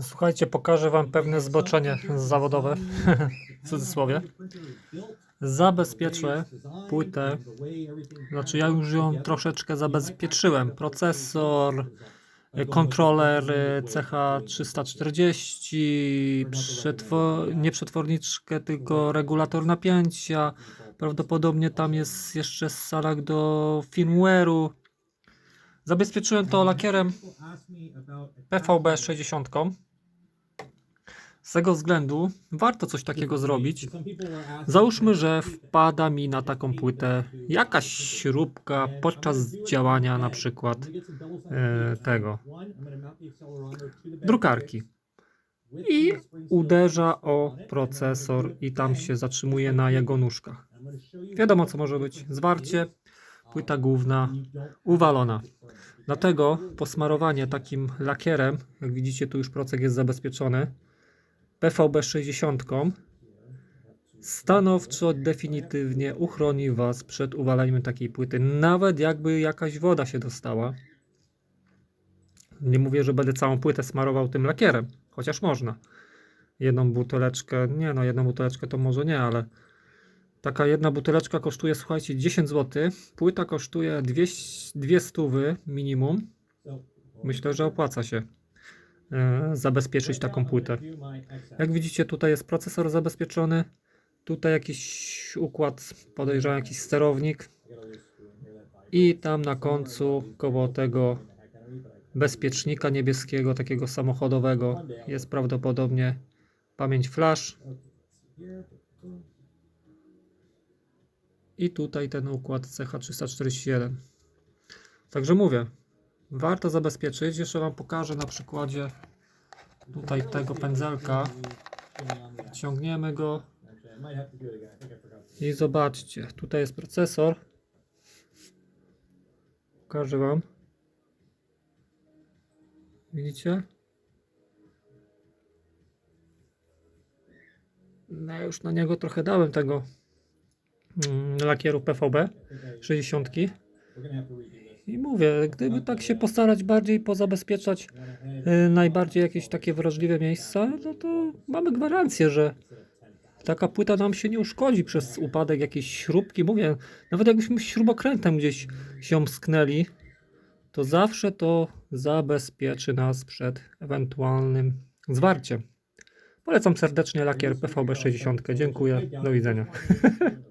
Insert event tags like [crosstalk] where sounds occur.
Słuchajcie, pokażę Wam pewne zboczenie zawodowe, w cudzysłowie. Zabezpieczę płytę, znaczy ja już ją troszeczkę zabezpieczyłem. Procesor, kontroler y, CH340, przetwo- nie przetworniczkę, tylko regulator napięcia. Prawdopodobnie tam jest jeszcze salak do firmware'u. Zabezpieczyłem to lakierem PVB 60. Z tego względu warto coś takiego zrobić. Załóżmy, że wpada mi na taką płytę jakaś śrubka podczas działania na przykład e, tego drukarki i uderza o procesor i tam się zatrzymuje na jego nóżkach. Wiadomo co może być. Zwarcie, płyta główna uwalona. Dlatego posmarowanie takim lakierem, jak widzicie tu już procek jest zabezpieczony, PVB 60 stanowczo, definitywnie uchroni Was przed uwaleniem takiej płyty, nawet jakby jakaś woda się dostała. Nie mówię, że będę całą płytę smarował tym lakierem, chociaż można. Jedną buteleczkę, nie no, jedną buteleczkę to może nie, ale taka jedna buteleczka kosztuje, słuchajcie, 10 zł. Płyta kosztuje 200, 200 minimum. Myślę, że opłaca się e, zabezpieczyć taką płytę. Jak widzicie, tutaj jest procesor zabezpieczony. Tutaj jakiś układ, podejrzewam jakiś sterownik. I tam na końcu, koło tego bezpiecznika niebieskiego, takiego samochodowego, jest prawdopodobnie pamięć flash. I tutaj ten układ CH341. Także mówię, warto zabezpieczyć. Jeszcze Wam pokażę na przykładzie tutaj tego pędzelka. Ciągniemy go i zobaczcie, tutaj jest procesor. Pokażę Wam. Widzicie? No już na niego trochę dałem tego lakieru PVB 60. I mówię, gdyby tak się postarać bardziej pozabezpieczać y, najbardziej jakieś takie wrażliwe miejsca, no to mamy gwarancję, że taka płyta nam się nie uszkodzi przez upadek jakiejś śrubki. Mówię, nawet jakbyśmy śrubokrętem gdzieś się sknęli, to zawsze to zabezpieczy nas przed ewentualnym zwarciem. Polecam serdecznie lakier PVB 60. Dziękuję, do widzenia. [laughs]